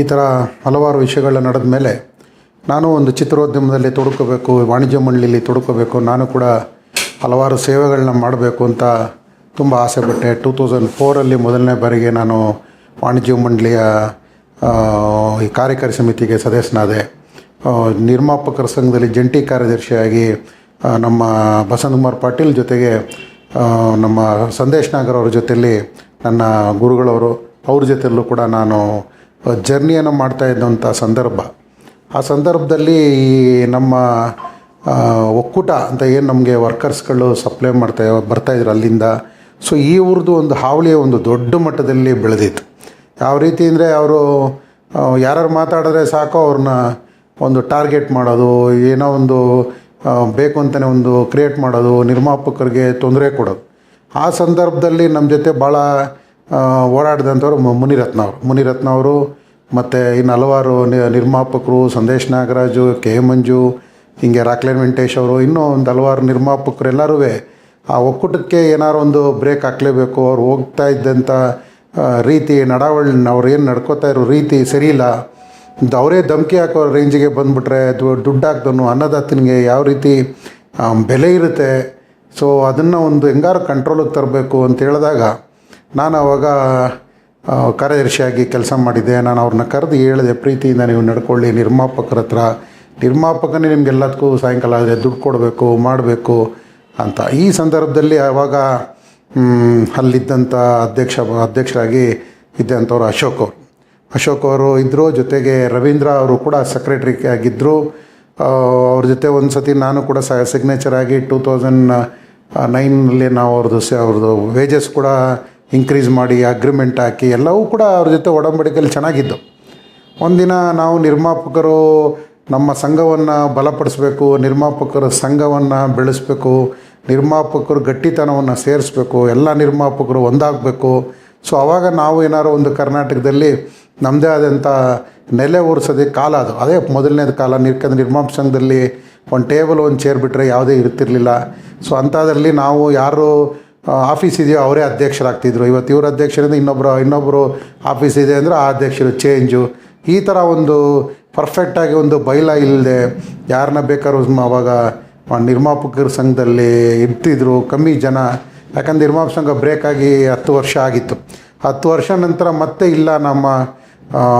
ಈ ಥರ ಹಲವಾರು ವಿಷಯಗಳ ನಡೆದ ಮೇಲೆ ನಾನು ಒಂದು ಚಿತ್ರೋದ್ಯಮದಲ್ಲಿ ತೊಡ್ಕೋಬೇಕು, ವಾಣಿಜ್ಯ ಮಂಡಳಿಲಿ ತೊಡ್ಕೋಬೇಕು, ನಾನು ಕೂಡ ಹಲವಾರು ಸೇವೆಗಳನ್ನ ಮಾಡಬೇಕು ಅಂತ ತುಂಬ ಆಸೆಪಟ್ಟೆ ಟೂ ತೌಸಂಡ್ ಫೋರಲ್ಲಿ ಮೊದಲನೇ ಬಾರಿಗೆ ನಾನು ವಾಣಿಜ್ಯ ಮಂಡಳಿಯ ಈ ಕಾರ್ಯಕಾರಿ ಸಮಿತಿಗೆ ಸದಸ್ಯನಾದೆ. ನಿರ್ಮಾಪಕರ ಸಂಘದಲ್ಲಿ ಜಂಟಿ ಕಾರ್ಯದರ್ಶಿಯಾಗಿ ನಮ್ಮ ನಮ್ಮ ಬಸಂತಕುಮಾರ್ ಪಾಟೀಲ್ ಜೊತೆಗೆ ನಮ್ಮ ಸಂದೇಶ್ ನಾಗರ್ ಅವ್ರ ಜೊತೆಯಲ್ಲಿ ನನ್ನ ಗುರುಗಳವರು, ಅವ್ರ ಜೊತೆಯಲ್ಲೂ ಕೂಡ ನಾನು ಜರ್ನಿಯನ್ನು ಮಾಡ್ತಾ ಇದ್ದಂಥ ಸಂದರ್ಭ. ಆ ಸಂದರ್ಭದಲ್ಲಿ ಈ ನಮ್ಮ ಒಕ್ಕೂಟ ಅಂತ ಏನು ನಮಗೆ ವರ್ಕರ್ಸ್ಗಳು ಸಪ್ಲೈ ಮಾಡ್ತಾ ಬರ್ತಾಯಿದ್ರು ಅಲ್ಲಿಂದ ಸೊ ಈ ಊರದ್ದು ಒಂದು ಹಾವಳಿಯ ಒಂದು ದೊಡ್ಡ ಮಟ್ಟದಲ್ಲಿ ಬೆಳೆದಿತ್ತು. ಯಾವ ರೀತಿ ಅಂದರೆ ಅವರು ಯಾರು ಮಾತಾಡಿದ್ರೆ ಸಾಕು ಅವ್ರನ್ನ ಒಂದು ಟಾರ್ಗೆಟ್ ಮಾಡೋದು, ಏನೋ ಒಂದು ಬೇಕು ಅಂತಲೇ ಒಂದು ಕ್ರಿಯೇಟ್ ಮಾಡೋದು, ನಿರ್ಮಾಪಕರಿಗೆ ತೊಂದರೆ ಕೊಡೋದು. ಆ ಸಂದರ್ಭದಲ್ಲಿ ನಮ್ಮ ಜೊತೆ ಭಾಳ ಓಡಾಡಿದಂಥವ್ರು ಮುನಿರತ್ನ ಅವರು ಮುನಿರತ್ನ ಅವರು ಮತ್ತು ಇನ್ನು ಹಲವಾರು ನಿರ್ಮಾಪಕರು, ಸಂದೇಶ್ ನಾಗರಾಜು, ಕೆ ಮಂಜು, ಹಿಂಗೆ ರಾಕ್ಲೇನ್ ವೆಂಕಟೇಶ್ ಅವರು, ಇನ್ನೂ ಒಂದು ಹಲವಾರು ನಿರ್ಮಾಪಕರು ಎಲ್ಲರೂ ಆ ಒಕ್ಕೂಟಕ್ಕೆ ಏನಾರು ಒಂದು ಬ್ರೇಕ್ ಹಾಕಲೇಬೇಕು, ಅವ್ರು ಹೋಗ್ತಾ ಇದ್ದಂಥ ರೀತಿ ನಡಾವಳಿ ಅವ್ರು ಏನು ನಡ್ಕೋತಾ ಇರೋ ರೀತಿ ಸರಿಯಿಲ್ಲ ಅವರೇ ಧಮಕಿ ಹಾಕೋ ರೇಂಜಿಗೆ ಬಂದುಬಿಟ್ರೆ ದುಡ್ಡು ಹಾಕ್ದನು ಅನ್ನದಾತನಿಗೆ ಯಾವ ರೀತಿ ಬೆಲೆ ಇರುತ್ತೆ. ಸೊ ಅದನ್ನು ಒಂದು ಹೆಂಗಾರು ಕಂಟ್ರೋಲಿಗೆ ತರಬೇಕು ಅಂತ ಹೇಳಿದಾಗ ನಾನು ಅವಾಗ ಕಾರ್ಯದರ್ಶಿಯಾಗಿ ಕೆಲಸ ಮಾಡಿದ್ದೆ. ನಾನು ಅವ್ರನ್ನ ಕರೆದು ಹೇಳಿದೆ, ಪ್ರೀತಿಯಿಂದ ನೀವು ನಡ್ಕೊಳ್ಳಿ, ನಿರ್ಮಾಪಕರ ಹತ್ರ. ನಿರ್ಮಾಪಕನೇ ನಿಮಗೆಲ್ಲದಕ್ಕೂ ಸಾಯಂಕಾಲ ಆದರೆ ದುಡ್ಡು ಕೊಡಬೇಕು, ಮಾಡಬೇಕು ಅಂತ. ಈ ಸಂದರ್ಭದಲ್ಲಿ ಆವಾಗ ಅಲ್ಲಿದ್ದಂಥ ಅಧ್ಯಕ್ಷ, ಅಧ್ಯಕ್ಷರಾಗಿ ಇದ್ದಂಥವ್ರು ಅಶೋಕ್ ಅವರು. ಅಶೋಕ್ ಅವರು ಇದ್ದರು ಜೊತೆಗೆ ರವೀಂದ್ರ ಅವರು ಕೂಡ ಸೆಕ್ರೆಟ್ರಿ ಆಗಿದ್ದರು ಅವ್ರ ಜೊತೆ ಒಂದು ಸತಿ ನಾನು ಕೂಡ ಸ ಸಿಗ್ನೇಚರ್ ಆಗಿ ಟೂ ತೌಸಂಡ್ ನೈನಲ್ಲಿ ನಾವು ಅವ್ರದ್ದು ಸ, ಅವ್ರದ್ದು ವೇಜಸ್ ಕೂಡ ಇನ್ಕ್ರೀಸ್ ಮಾಡಿ ಅಗ್ರಿಮೆಂಟ್ ಹಾಕಿ, ಎಲ್ಲವೂ ಕೂಡ ಅವ್ರ ಜೊತೆ ಒಡಂಬಡಿಕೆಯಲ್ಲಿ ಚೆನ್ನಾಗಿದ್ದು ಒಂದಿನ ನಾವು ನಿರ್ಮಾಪಕರು ನಮ್ಮ ಸಂಘವನ್ನು ಬಲಪಡಿಸ್ಬೇಕು, ನಿರ್ಮಾಪಕರ ಸಂಘವನ್ನು ಬೆಳೆಸಬೇಕು, ನಿರ್ಮಾಪಕರು ಗಟ್ಟಿತನವನ್ನು ಸೇರಿಸ್ಬೇಕು, ಎಲ್ಲ ನಿರ್ಮಾಪಕರು ಒಂದಾಗಬೇಕು. ಸೊ ಆವಾಗ ನಾವು ಏನಾರು ಒಂದು ಕರ್ನಾಟಕದಲ್ಲಿ ನಮ್ಮದೇ ಆದಂಥ ನೆಲೆ ಒರೆಸೋದಕ್ಕೆ ಕಾಲ ಅದು. ಅದೇ ಮೊದಲನೇದು ಕಾಲ ಯಾಕಂದ್ರೆ ನಿರ್ಮಾಪ ಸಂಘದಲ್ಲಿ ಒಂದು ಟೇಬಲ್ ಒಂದು ಚೇರ್ ಬಿಟ್ಟರೆ ಯಾವುದೇ ಇರ್ತಿರಲಿಲ್ಲ. ಸೊ ಅಂಥದ್ರಲ್ಲಿ ನಾವು ಯಾರು ಆಫೀಸ್ ಇದೆಯೋ ಅವರೇ ಅಧ್ಯಕ್ಷರಾಗ್ತಿದ್ರು. ಇವತ್ತು ಇವ್ರ ಅಧ್ಯಕ್ಷರಿಂದ ಇನ್ನೊಬ್ಬರು ಇನ್ನೊಬ್ಬರು ಆಫೀಸ್ ಇದೆ ಅಂದರೆ ಆ ಅಧ್ಯಕ್ಷರು ಚೇಂಜು. ಈ ಥರ ಒಂದು ಪರ್ಫೆಕ್ಟಾಗಿ ಒಂದು ಬೈಲ ಇಲ್ಲದೆ ಯಾರನ್ನ ಬೇಕಾದ್ರೂ ಅವಾಗ ನಿರ್ಮಾಪಕರ ಸಂಘದಲ್ಲಿ ಇರ್ತಿದ್ರು. ಕಮ್ಮಿ ಜನ. ಯಾಕಂದ್ರೆ ನಿರ್ಮಾಪ ಸಂಘ ಆಗಿ ಹತ್ತು ವರ್ಷ ಆಗಿತ್ತು. ಹತ್ತು ವರ್ಷ ನಂತರ ಮತ್ತೆ ಇಲ್ಲ ನಮ್ಮ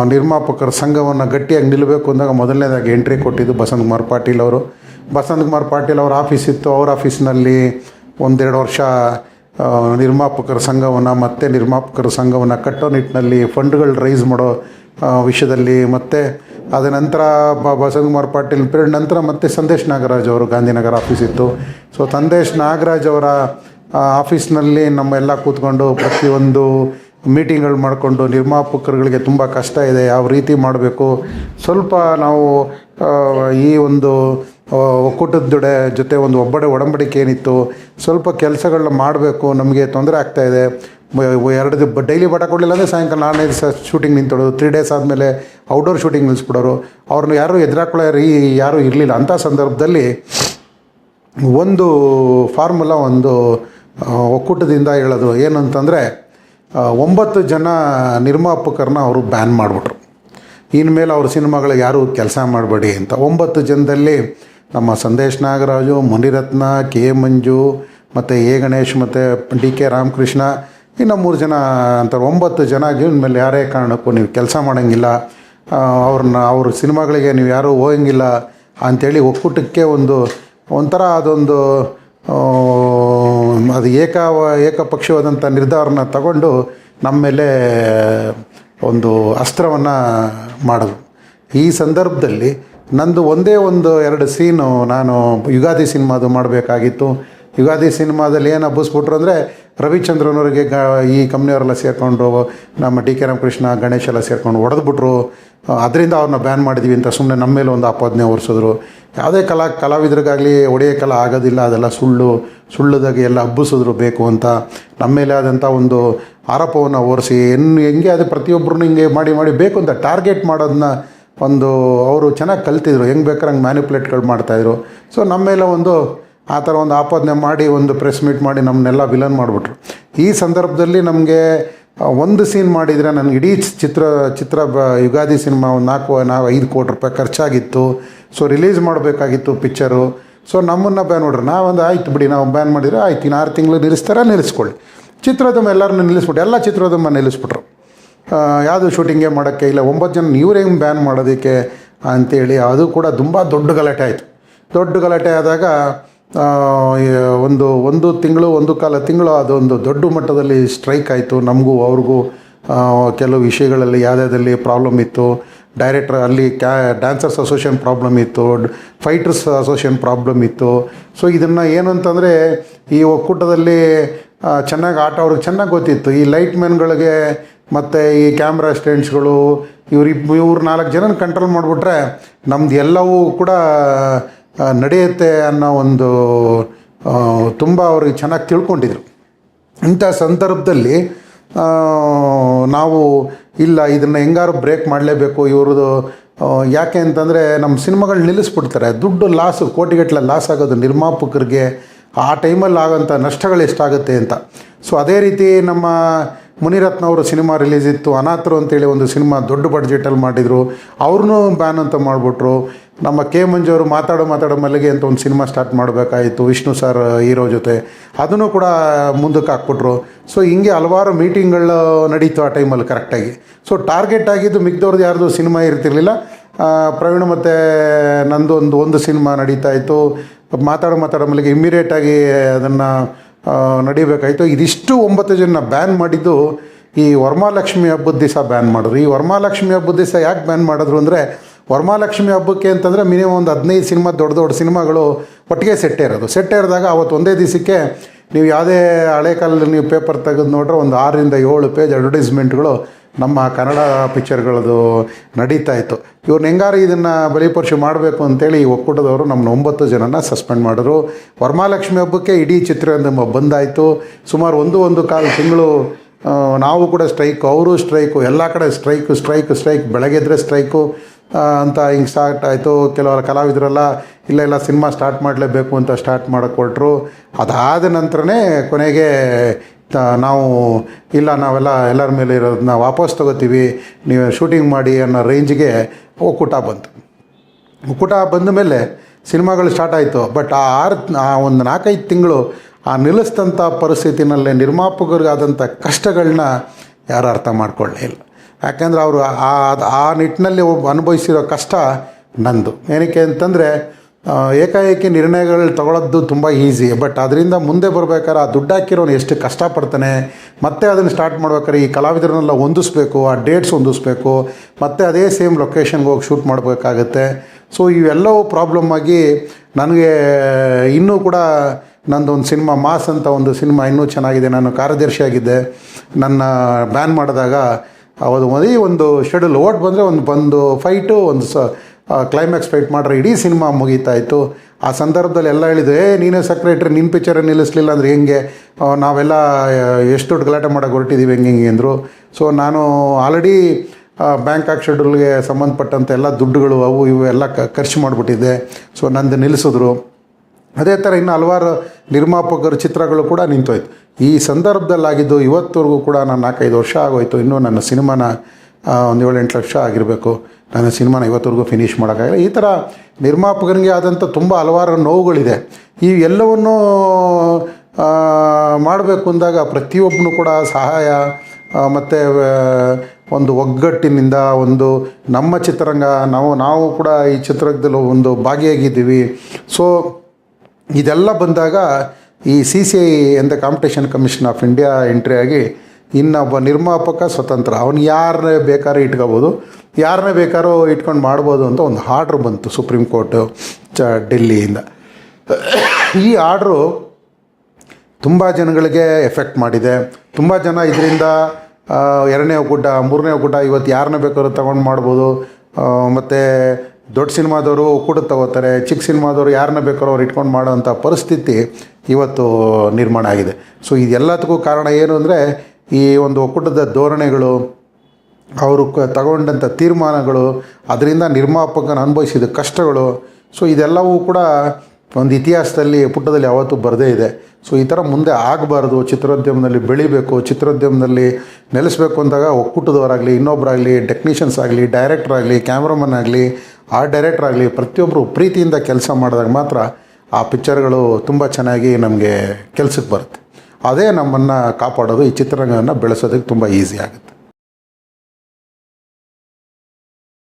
ನಿರ್ಮಾಪಕರ ಸಂಘವನ್ನು ಗಟ್ಟಿಯಾಗಿ ನಿಲ್ಲಬೇಕು ಅಂದಾಗ ಮೊದಲನೇದಾಗಿ ಎಂಟ್ರಿ ಕೊಟ್ಟಿದ್ದು ಬಸಂತಕುಮಾರ್ ಪಾಟೀಲ್ ಅವರು. ಬಸಂತಕುಮಾರ್ ಪಾಟೀಲ್ ಅವ್ರ ಆಫೀಸ್ ಇತ್ತು. ಅವ್ರ ಆಫೀಸ್ನಲ್ಲಿ ಒಂದೆರಡು ವರ್ಷ ನಿರ್ಮಾಪಕರ ಸಂಘವನ್ನು ಮತ್ತೆ ನಿರ್ಮಾಪಕರ ಸಂಘವನ್ನು ಕಟ್ಟೋ ನಿಟ್ಟಿನಲ್ಲಿ ಫಂಡ್ಗಳು ರೈಸ್ ಮಾಡೋ ವಿಷಯದಲ್ಲಿ ಮತ್ತು ಅದ ನಂತರ ಬಸವಕುಮಾರ್ ಪಾಟೀಲ್ ಪೀರಿಯಡ್ ನಂತರ ಮತ್ತೆ ಸಂದೇಶ್ ನಾಗರಾಜ್ ಅವರು ಗಾಂಧಿನಗರ ಆಫೀಸ್ ಇತ್ತು. ಸೊ ಸಂದೇಶ್ ನಾಗರಾಜ್ ಅವರ ಆಫೀಸ್ನಲ್ಲಿ ನಮ್ಮೆಲ್ಲ ಕೂತ್ಕೊಂಡು ಪ್ರತಿಯೊಂದು ಮೀಟಿಂಗ್ಗಳು ಮಾಡಿಕೊಂಡು ನಿರ್ಮಾಪಕರುಗಳಿಗೆ ತುಂಬ ಕಷ್ಟ ಇದೆ, ಯಾವ ರೀತಿ ಮಾಡಬೇಕು. ಸ್ವಲ್ಪ ನಾವು ಈ ಒಂದು ಒಕ್ಕೂಟದ ಜೊತೆ ಒಂದು ಒಬ್ಬಡೆ ಒಡಂಬಡಿಕೆ ಏನಿತ್ತು ಸ್ವಲ್ಪ ಕೆಲಸಗಳನ್ನ ಮಾಡಬೇಕು ನಮಗೆ ತೊಂದರೆ ಆಗ್ತಾಯಿದೆ ಎರಡು ದಿ ಡೈಲಿ ಬಟ ಕೊಡಲಿಲ್ಲ ಅಂದರೆ ಸಾಯಂಕಾಲ ನಾಲ್ಕೈದು ದಿವಸ ಶೂಟಿಂಗ್ ನಿಂತೋಡು ತ್ರೀ ಡೇಸ್ ಆದಮೇಲೆ ಔಟ್ಡೋರ್ ಶೂಟಿಂಗ್ ನಿಲ್ಲಿಸ್ಬಿಡೋರು ಅವ್ರನ್ನ ಯಾರೂ ಎದುರಾಕೊಳ್ಳೋ ರೀ ಯಾರೂ ಇರಲಿಲ್ಲ. ಅಂಥ ಸಂದರ್ಭದಲ್ಲಿ ಒಂದು ಫಾರ್ಮುಲಾ ಒಂದು ಒಕ್ಕೂಟದಿಂದ ಹೇಳೋದು. ಏನು ಅಂತಂದರೆ ಆ, ಒಂಬತ್ತು ಜನ ನಿರ್ಮಾಪಕರನ್ನ ಅವರು ಬ್ಯಾನ್ ಮಾಡಿಬಿಟ್ರು. ಇನ್ಮೇಲೆ ಅವ್ರ ಸಿನಿಮಾಗಳಿಗೆ ಯಾರೂ ಕೆಲಸ ಮಾಡಬೇಡಿ ಅಂತ. ಒಂಬತ್ತು ಜನದಲ್ಲಿ ನಮ್ಮ ಸಂದೇಶ್ ನಾಗರಾಜು, ಮುನಿರತ್ನ, ಕೆ. ಮಂಜು, ಮತ್ತು ಎ. ಗಣೇಶ್, ಮತ್ತು ಡಿ. ಕೆ. ರಾಮಕೃಷ್ಣ. ಇನ್ನು ಮೂರು ಜನ ಅಂತಾರೆ ಒಂಬತ್ತು ಜನ ಜೀವನ ಮೇಲೆ ಯಾರೇ ಕಾರಣಕ್ಕೂ ನೀವು ಕೆಲಸ ಮಾಡೋಂಗಿಲ್ಲ. ಅವ್ರನ್ನ, ಅವ್ರ ಸಿನಿಮಾಗಳಿಗೆ ನೀವು ಯಾರೂ ಹೋಗಂಗಿಲ್ಲ ಅಂಥೇಳಿ ಒಕ್ಕೂಟಕ್ಕೆ ಒಂದು, ಒಂಥರ ಅದೊಂದು ಅದು ಏಕ, ಏಕಪಕ್ಷವಾದಂಥ ನಿರ್ಧಾರನ ತಗೊಂಡು ನಮ್ಮ ಮೇಲೆ ಒಂದು ಅಸ್ತ್ರವನ್ನು ಮಾಡೋದು. ಈ ಸಂದರ್ಭದಲ್ಲಿ ನಂದು ಒಂದೇ ಒಂದು ಎರಡು ಸೀನು ನಾನು ಯುಗಾದಿ ಸಿನಿಮಾದು ಮಾಡಬೇಕಾಗಿತ್ತು. ಯುಗಾದಿ ಸಿನಿಮಾದಲ್ಲಿ ಏನು ಹಬ್ಬಿಸ್ಬಿಟ್ರು ಅಂದರೆ ರವಿಚಂದ್ರನವ್ರಿಗೆ ಗ ಈ ಕಂಪ್ನಿಯವರೆಲ್ಲ ಸೇರಿಕೊಂಡು ನಮ್ಮ ಡಿ ಕೆ ರಾಮಕೃಷ್ಣ, ಗಣೇಶ್ ಎಲ್ಲ ಸೇರಿಕೊಂಡು ಹೊಡೆದ್ಬಿಟ್ರು ಅದರಿಂದ ಅವ್ರನ್ನ ಬ್ಯಾನ್ ಮಾಡಿದ್ವಿ ಅಂತ ಸುಮ್ಮನೆ ನಮ್ಮ ಮೇಲೆ ಒಂದು ಆಪಾದನೆ ಹೊರಿಸಿದ್ರು ಯಾವುದೇ ಕಲಾ ಕಲಾವಿದರಿಗಾಗಲಿ ಕಲ ಆಗೋದಿಲ್ಲ, ಅದೆಲ್ಲ ಸುಳ್ಳು, ಸುಳ್ಳುದಾಗಿ ಎಲ್ಲ ಹಬ್ಬಿಸಿದ್ರು ಬೇಕು ಅಂತ. ನಮ್ಮ ಮೇಲೆ ಆದಂಥ ಒಂದು ಆರೋಪವನ್ನು ಹೊರಿಸಿ ಇನ್ನು ಹೆಂಗೆ ಅದು ಪ್ರತಿಯೊಬ್ಬರನ್ನು ಹಿಂಗೆ ಮಾಡಿ ಮಾಡಿ ಬೇಕು ಅಂತ ಟಾರ್ಗೆಟ್ ಮಾಡೋದನ್ನ ಒಂದು ಅವರು ಚೆನ್ನಾಗಿ ಕಲ್ತಿದ್ರು, ಹೆಂಗೆ ಬೇಕಾದ್ರೆ ಹಂಗೆ ಮ್ಯಾನಿಪುಲೇಟ್ಗಳು ಮಾಡ್ತಾಯಿದ್ರು ಸೊ ನಮ್ಮ ಮೇಲೆ ಒಂದು ಆ ಥರ ಒಂದು ಆಪಾದನೆ ಮಾಡಿ, ಒಂದು ಪ್ರೆಸ್ ಮೀಟ್ ಮಾಡಿ ನಮ್ಮನ್ನೆಲ್ಲ ವಿಲನ್ ಮಾಡಿಬಿಟ್ರು. ಈ ಸಂದರ್ಭದಲ್ಲಿ ನಮಗೆ ಒಂದು ಸೀನ್ ಮಾಡಿದರೆ ನನಗೆ ಇಡೀ ಚಿತ್ರ ಚಿತ್ರ ಯುಗಾದಿ ಸಿನಿಮಾ ಒಂದು ನಾಲ್ಕು ನಾವು ಐದು ಕೋಟಿ ರೂಪಾಯಿ ಖರ್ಚಾಗಿತ್ತು. ಸೊ ರಿಲೀಸ್ ಮಾಡಬೇಕಾಗಿತ್ತು ಪಿಕ್ಚರು ಸೊ ನಮ್ಮನ್ನು ಬ್ಯಾನ್ ನೋಡ್ರಿ ನಾವೊಂದು, ಆಯ್ತು ಬಿಡಿ, ನಾವು ಬ್ಯಾನ್ ಮಾಡಿದರೆ ಆಯ್ತು ಇನ್ನು ಆರು ತಿಂಗಳು ನಿಲ್ಲಿಸ್ತಾರೆ, ನಿಲ್ಲಿಸ್ಕೊಳ್ಳಿ. ಚಿತ್ರೋದ್ಯಮ ಎಲ್ಲರನ್ನೂ ನಿಲ್ಲಿಸ್ಬಿಟ್ಟು, ಎಲ್ಲ ಚಿತ್ರೋದ್ಯಮ ನಿಲ್ಲಿಸ್ಬಿಟ್ರು. ಯಾವುದು ಶೂಟಿಂಗೇ ಮಾಡೋಕ್ಕೆ ಇಲ್ಲ, ಒಂಬತ್ತು ಜನ ಇವ್ರು ಬ್ಯಾನ್ ಮಾಡೋದಕ್ಕೆ ಅಂತೇಳಿ, ಅದು ಕೂಡ ತುಂಬ ದೊಡ್ಡ ಗಲಾಟೆ ಆಯಿತು. ದೊಡ್ಡ ಗಲಾಟೆ ಆದಾಗ ಒಂದು ಒಂದು ತಿಂಗಳು, ಒಂದು ಕಾಲ ತಿಂಗಳು ಅದೊಂದು ದೊಡ್ಡ ಮಟ್ಟದಲ್ಲಿ ಸ್ಟ್ರೈಕ್ ಆಯಿತು. ನಮಗೂ, ಅವ್ರಿಗೂ ಕೆಲವು ವಿಷಯಗಳಲ್ಲಿ ಯಾವ್ದಾದಲ್ಲಿ ಪ್ರಾಬ್ಲಮ್ ಇತ್ತು. ಡೈರೆಕ್ಟರ್ ಅಲ್ಲಿ ಕ್ಯಾ ಡ್ಯಾನ್ಸರ್ಸ್ ಅಸೋಸಿಯೇಷನ್ ಪ್ರಾಬ್ಲಮ್ ಇತ್ತು ಫೈಟರ್ಸ್ ಅಸೋಸಿಯೇಷನ್ ಪ್ರಾಬ್ಲಮ್ ಇತ್ತು. ಸೊ ಇದನ್ನು ಏನು ಅಂತಂದರೆ, ಈ ಒಕ್ಕೂಟದಲ್ಲಿ ಚೆನ್ನಾಗಿ ಆಟ, ಅವ್ರಿಗೆ ಚೆನ್ನಾಗಿ ಗೊತ್ತಿತ್ತು. ಈ ಲೈಟ್ ಮ್ಯಾನ್ಗಳಿಗೆ ಮತ್ತು ಈ ಕ್ಯಾಮ್ರಾ ಸ್ಟ್ಯಾಂಡ್ಸ್ಗಳು ಇವ್ರಿಬ್ ಇವ್ರು ನಾಲ್ಕು ಜನನ ಕಂಟ್ರೋಲ್ ಮಾಡಿಬಿಟ್ರೆ ನಮ್ದು ಎಲ್ಲವೂ ಕೂಡ ನಡೆಯುತ್ತೆ ಅನ್ನೋ ಒಂದು ತುಂಬ ಅವ್ರಿಗೆ ಚೆನ್ನಾಗಿ ತಿಳ್ಕೊಂಡಿದ್ರು. ಇಂಥ ಸಂದರ್ಭದಲ್ಲಿ ನಾವು ಇಲ್ಲ, ಇದನ್ನು ಹೆಂಗಾರು ಬ್ರೇಕ್ ಮಾಡಲೇಬೇಕು ಇವ್ರದ್ದು ಯಾಕೆ ಅಂತಂದರೆ ನಮ್ಮ ಸಿನಿಮಾಗಳು ನಿಲ್ಲಿಸ್ಬಿಡ್ತಾರೆ. ದುಡ್ಡು ಲಾಸು ಕೋಟಿಗಟ್ಟಲೆ ಲಾಸ್ ಆಗೋದು ನಿರ್ಮಾಪಕರಿಗೆ ಆ ಟೈಮಲ್ಲಿ ಆಗೋಂಥ ನಷ್ಟಗಳು ಎಷ್ಟಾಗುತ್ತೆ ಅಂತ. ಸೊ ಅದೇ ರೀತಿ ನಮ್ಮ ಮುನಿರತ್ನ ಅವರು ಸಿನಿಮಾ ರಿಲೀಸ್ ಇತ್ತು. ಅನಾಥರು ಅಂತೇಳಿ ಒಂದು ಸಿನಿಮಾ ದೊಡ್ಡ ಬಡ್ಜೆಟಲ್ಲಿ ಮಾಡಿದರು. ಅವ್ರನ್ನೂ ಬ್ಯಾನ್ ಅಂತ ಮಾಡಿಬಿಟ್ರು. ನಮ್ಮ ಕೆ ಮಂಜು ಅವರು ಮಾತಾಡೋ ಮಾತಾಡೋ ಮಲ್ಲಿಗೆ ಅಂತ ಒಂದು ಸಿನಿಮಾ ಸ್ಟಾರ್ಟ್ ಮಾಡಬೇಕಾಯಿತು. ವಿಷ್ಣು ಸರ್ ಹೀರೋ ಜೊತೆ. ಅದನ್ನು ಕೂಡ ಮುಂದಕ್ಕೆ ಹಾಕ್ಬಿಟ್ರು. ಸೊ ಹಿಂಗೆ ಹಲವಾರು ಮೀಟಿಂಗ್ಗಳು ನಡೀತು ಆ ಟೈಮಲ್ಲಿ ಕರೆಕ್ಟಾಗಿ. ಸೊ ಟಾರ್ಗೆಟ್ ಆಗಿದ್ದು ಮಿಗ್ದವ್ರದ್ದು ಯಾರ್ದು ಸಿನಿಮಾ ಇರ್ತಿರ್ಲಿಲ್ಲ. ಪ್ರವೀಣ್ ಮತ್ತು ನಂದು ಒಂದು ಒಂದು ಸಿನಿಮಾ ನಡೀತಾ ಇತ್ತು. ಮಾತಾಡೋ ಮಾತಾಡೋ ಮೇಲೆ ಇಮ್ಮಿಡಿಯೇಟಾಗಿ ಅದನ್ನು ನಡಿಬೇಕಾಯಿತು. ಇದಿಷ್ಟು ಒಂಬತ್ತು ಜನ ಬ್ಯಾನ್ ಮಾಡಿದ್ದು ಈ ವರ್ಮಾಲಕ್ಷ್ಮಿ ಹಬ್ಬದ ದಿವಸ ಬ್ಯಾನ್ ಮಾಡಿದ್ರು. ಈ ವರ್ಮಾಲಕ್ಷ್ಮಿ ಹಬ್ಬದ ದಿವಸ ಯಾಕೆ ಬ್ಯಾನ್ ಮಾಡಿದ್ರು ಅಂದರೆ ವರ್ಮಾಲಕ್ಷ್ಮಿ ಹಬ್ಬಕ್ಕೆ ಅಂತಂದರೆ ಮಿನಿಮಮ್ ಒಂದು ಹದಿನೈದು ಸಿನಿಮಾ, ದೊಡ್ಡ ದೊಡ್ಡ ಸಿನಿಮಾಗಳು ಒಟ್ಟಿಗೆ ಸೆಟ್ ಇರೋದು. ಸೆಟ್ ಇರಿದಾಗ ಅವತ್ತು ಒಂದೇ ದಿವಸಕ್ಕೆ ನೀವು ಯಾವುದೇ ಹಳೆ ಕಾಲದಲ್ಲಿ ನೀವು ಪೇಪರ್ ತೆಗೆದು ನೋಡ್ರೆ ಒಂದು ಆರರಿಂದ ಏಳು ಪೇಜ್ ಅಡ್ವರ್ಟೈಸ್ಮೆಂಟ್ಗಳು ನಮ್ಮ ಕನ್ನಡ ಪಿಕ್ಚರ್ಗಳದು ನಡೀತಾ ಇತ್ತು. ಇವ್ರನ್ನ ಹೆಂಗಾರು ಇದನ್ನು ಬಲಿಪರ್ಶು ಮಾಡಬೇಕು ಅಂತೇಳಿ ಈ ಒಕ್ಕೂಟದವರು ನಮ್ಮನ್ನ ಒಂಬತ್ತು ಜನನ ಸಸ್ಪೆಂಡ್ ಮಾಡಿದ್ರು. ವರಮಹಾಲಕ್ಷ್ಮಿ ಹಬ್ಬಕ್ಕೆ ಇಡೀ ಚಿತ್ರರಂಗ ಬಂದಾಯಿತು. ಸುಮಾರು ಒಂದು ಒಂದು ಕಾಲು ತಿಂಗಳು ನಾವು ಕೂಡ ಸ್ಟ್ರೈಕು, ಅವರು ಸ್ಟ್ರೈಕು, ಎಲ್ಲ ಕಡೆ ಸ್ಟ್ರೈಕು, ಸ್ಟ್ರೈಕ್ ಸ್ಟ್ರೈಕ್ ಬೆಳಗ್ಗೆದ್ರೆ ಸ್ಟ್ರೈಕು ಅಂತ ಹಿಂಗೆ ಸ್ಟಾರ್ಟ್ ಆಯಿತು. ಕೆಲವರು ಕಲಾವಿದರೆಲ್ಲ, ಇಲ್ಲ ಇಲ್ಲ, ಸಿನಿಮಾ ಸ್ಟಾರ್ಟ್ ಮಾಡಲೇಬೇಕು ಅಂತ ಸ್ಟಾರ್ಟ್ ಮಾಡಕ್ಕೆ ಕೊಟ್ಟರು ಅದಾದ ನಂತರನೇ ಕೊನೆಗೆ ನಾವು ಇಲ್ಲ, ನಾವೆಲ್ಲ ಎಲ್ಲರ ಮೇಲೆ ಇರೋದನ್ನ ವಾಪಸ್ ತಗೋತೀವಿ, ನೀವು ಶೂಟಿಂಗ್ ಮಾಡಿ ಅನ್ನೋ ರೇಂಜ್ಗೆ ಒಕ್ಕೂಟ ಬಂತು. ಒಕ್ಕೂಟ ಬಂದ ಮೇಲೆ ಸಿನಿಮಾಗಳು ಸ್ಟಾರ್ಟ್ ಆಯಿತು. ಬಟ್ ಆ ಆರು, ಆ ಒಂದು ನಾಲ್ಕೈದು ತಿಂಗಳು ಆ ನಿಲ್ಲಿಸಿದಂಥ ಪರಿಸ್ಥಿತಿನಲ್ಲಿ ನಿರ್ಮಾಪಕರಿಗಾದಂಥ ಕಷ್ಟಗಳನ್ನ ಯಾರು ಅರ್ಥ ಮಾಡ್ಕೊಳ್ಳೇ ಇಲ್ಲ. ಯಾಕೆಂದ್ರೆ ಅವರು ಆ ಆ ನಿಟ್ಟಿನಲ್ಲಿ ಅನುಭವಿಸಿರೋ ಕಷ್ಟ ನಂದು. ಏನಕ್ಕೆ ಅಂತಂದರೆ ಏಕಾಏಕಿ ನಿರ್ಣಯಗಳು ತಗೊಳ್ಳೋದು ತುಂಬ ಈಸಿ ಬಟ್ ಅದರಿಂದ ಮುಂದೆ ಬರ್ಬೇಕಾದ್ರೆ ಆ ದುಡ್ಡು ಹಾಕಿರೋನು ಎಷ್ಟು ಕಷ್ಟಪಡ್ತಾನೆ, ಮತ್ತೆ ಅದನ್ನು ಸ್ಟಾರ್ಟ್ ಮಾಡ್ಬೇಕಾದ್ರೆ ಈ ಕಲಾವಿದರನ್ನೆಲ್ಲ ಹೊಂದಿಸ್ಬೇಕು, ಆ ಡೇಟ್ಸ್ ಹೊಂದಿಸ್ಬೇಕು, ಮತ್ತೆ ಅದೇ ಸೇಮ್ ಲೊಕೇಶನ್ಗೆ ಹೋಗಿ ಶೂಟ್ ಮಾಡಬೇಕಾಗತ್ತೆ. ಸೊ ಇವೆಲ್ಲವೂ ಪ್ರಾಬ್ಲಮ್ ಆಗಿ ನನಗೆ ಇನ್ನೂ ಕೂಡ ನಂದು ಒಂದು ಸಿನಿಮಾ ಮಾಸ್ ಅಂತ ಒಂದು ಸಿನಿಮಾ ಇನ್ನೂ ಚೆನ್ನಾಗಿದೆ. ನಾನು ಕಾರ್ಯದರ್ಶಿಯಾಗಿದ್ದೆ. ನನ್ನ ಬ್ಯಾನ್ ಮಾಡಿದಾಗ ಅದು ಒಂದೇ ಒಂದು ಶೆಡ್ಯೂಲ್ ಓಟ್ ಬಂದರೆ ಒಂದು ಬಂದು ಫೈಟು ಒಂದು ಸ ಕ್ಲೈಮ್ಯಾಕ್ಸ್ ಫೈಟ್ ಮಾಡ್ರೆ ಇಡೀ ಸಿನಿಮಾ ಮುಗೀತಾ ಇತ್ತು. ಆ ಸಂದರ್ಭದಲ್ಲಿ ಎಲ್ಲ ಹೇಳಿದ್ದು ಏ, ನೀನೇ ಸೆಕ್ರೆಟ್ರಿ ನಿನ್ನ ಪಿಕ್ಚರ್ ನಿಲ್ಲಿಸ್ಲಿಲ್ಲ ಅಂದರೆ ಹೆಂಗೆ? ನಾವೆಲ್ಲ ಎಷ್ಟು ದೊಡ್ಡ ಗಲಾಟೆ ಮಾಡೋಕೆ ಹೊರಟಿದ್ದೀವಿ ಹೆಂಗೆ ಹಿಂಗೆ? ಅಂದರು. ಸೊ ನಾನು ಆಲ್ರೆಡಿ ಬ್ಯಾಂಕಾಕ್ ಶೆಡ್ಯೂಲ್ಗೆ ಸಂಬಂಧಪಟ್ಟಂಥ ಎಲ್ಲ ದುಡ್ಡುಗಳು ಅವು ಇವು ಎಲ್ಲ ಕ, ಖರ್ಚು ಮಾಡಿಬಿಟ್ಟಿದ್ದೆ. ಸೊ ನಂದು ನಿಲ್ಲಿಸಿದ್ರು. ಅದೇ ಥರ ಇನ್ನು ಹಲವಾರು ನಿರ್ಮಾಪಕರು ಚಿತ್ರಗಳು ಕೂಡ ನಿಂತೋಯ್ತು. ಈ ಸಂದರ್ಭದಲ್ಲಾಗಿದ್ದು ಇವತ್ತವರೆಗೂ ಕೂಡ ನಾನು ನಾಲ್ಕೈದು ವರ್ಷ ಆಗೋಯ್ತು. ಇನ್ನೂ ನನ್ನ ಸಿನಿಮಾನ ಒಂದು ಏಳು ಎಂಟು ಲಕ್ಷ ಆಗಿರಬೇಕು. ನನ್ನ ಸಿನಿಮಾನ ಇವತ್ತವರೆಗೂ ಫಿನಿಷ್ ಮಾಡೋಕ್ಕಾಗಲ್ಲ. ಈ ಥರ ನಿರ್ಮಾಪಕರಿಗೆ ಆದಂಥ ತುಂಬ ಹಲವಾರು ನೋವುಗಳಿದೆ. ಈ ಎಲ್ಲವನ್ನು ಮಾಡಬೇಕು ಅಂದಾಗ ಪ್ರತಿಯೊಬ್ಬನು ಕೂಡ ಸಹಾಯ ಮತ್ತು ಒಂದು ಒಗ್ಗಟ್ಟಿನಿಂದ ಒಂದು ನಮ್ಮ ಚಿತ್ರರಂಗ, ನಾವು ನಾವು ಕೂಡ ಈ ಚಿತ್ರದಲ್ಲಿ ಒಂದು ಭಾಗಿಯಾಗಿದ್ದೀವಿ. ಸೊ ಇದೆಲ್ಲ ಬಂದಾಗ ಈ ಸಿ ಸಿ ಐ ಎಂದ competition commission of India entry ಆಗಿ ಇನ್ನೊಬ್ಬ ನಿರ್ಮಾಪಕ ಸ್ವತಂತ್ರ. ಅವನು ಯಾರನ್ನೇ ಬೇಕಾದ್ರೆ ಇಟ್ಕೋಬೋದು. ಯಾರನ್ನೇ ಬೇಕಾದ್ರೂ ಇಟ್ಕೊಂಡು ಮಾಡ್ಬೋದು ಅಂತ ಒಂದು ಆರ್ಡ್ರ್ ಬಂತು ಸುಪ್ರೀಂ ಕೋರ್ಟು, ಚ, ಡೆಲ್ಲಿಯಿಂದ. ಈ ಆರ್ಡ್ರು ತುಂಬ ಜನಗಳಿಗೆ ಎಫೆಕ್ಟ್ ಮಾಡಿದೆ. ತುಂಬ ಜನ ಇದರಿಂದ ಎರಡನೇ ಒಕ್ಕೂಟ, ಮೂರನೇ ಒಕ್ಕೂಟ ಇವತ್ತು ಯಾರನ್ನ ಬೇಕಾದ್ರೂ ತೊಗೊಂಡು ಮಾಡ್ಬೋದು. ಮತ್ತು ದೊಡ್ಡ ಸಿನಿಮಾದವರು ಒಕ್ಕೂಟ ತಗೋತಾರೆ, ಚಿಕ್ಕ ಸಿನಿಮಾದವರು ಯಾರನ್ನ ಬೇಕಾದ್ರೂ ಅವ್ರು ಇಟ್ಕೊಂಡು ಮಾಡೋವಂಥ ಪರಿಸ್ಥಿತಿ ಇವತ್ತು ನಿರ್ಮಾಣ ಆಗಿದೆ. ಸೊ, ಇದೆಲ್ಲದಕ್ಕೂ ಕಾರಣ ಏನು ಅಂದರೆ ಈ ಒಂದು ಒಕ್ಕೂಟದ ಧೋರಣೆಗಳು, ಅವರು ಕ ತಗೊಂಡಂಥ ತೀರ್ಮಾನಗಳು, ಅದರಿಂದ ನಿರ್ಮಾಪಕನ ಅನುಭವಿಸಿದ ಕಷ್ಟಗಳು ಸೊ ಇದೆಲ್ಲವೂ ಕೂಡ ಒಂದು ಇತಿಹಾಸದಲ್ಲಿ, ಪುಟದಲ್ಲಿ ಯಾವತ್ತೂ ಬರದೇ ಇದೆ. ಸೊ ಈ ಥರ ಮುಂದೆ ಆಗಬಾರ್ದು, ಚಿತ್ರೋದ್ಯಮದಲ್ಲಿ ಬೆಳಿಬೇಕು, ಚಿತ್ರೋದ್ಯಮದಲ್ಲಿ ನೆಲೆಸಬೇಕು ಅಂದಾಗ ಒಕ್ಕೂಟದವರಾಗಲಿ ಇನ್ನೊಬ್ಬರಾಗಲಿ ಟೆಕ್ನಿಷಿಯನ್ಸ್ ಆಗಲಿ ಡೈರೆಕ್ಟರ್ ಆಗಲಿ ಕ್ಯಾಮ್ರಾಮನ್ ಆಗಲಿ ಆರ್ಟ್ ಡೈರೆಕ್ಟರ್ ಆಗಲಿ ಪ್ರತಿಯೊಬ್ಬರು ಪ್ರೀತಿಯಿಂದ ಕೆಲಸ ಮಾಡಿದಾಗ ಮಾತ್ರ ಆ ಪಿಕ್ಚರ್ಗಳು ತುಂಬ ಚೆನ್ನಾಗಿ ನಮಗೆ ಕೆಲಸಕ್ಕೆ ಬರುತ್ತೆ. ಅದೇ ನಮ್ಮನ್ನು ಕಾಪಾಡೋದು ಈ ಚಿತ್ರರಂಗವನ್ನು ಬೆಳೆಸೋದಕ್ಕೆ ತುಂಬ ಈಸಿ ಆಗುತ್ತೆ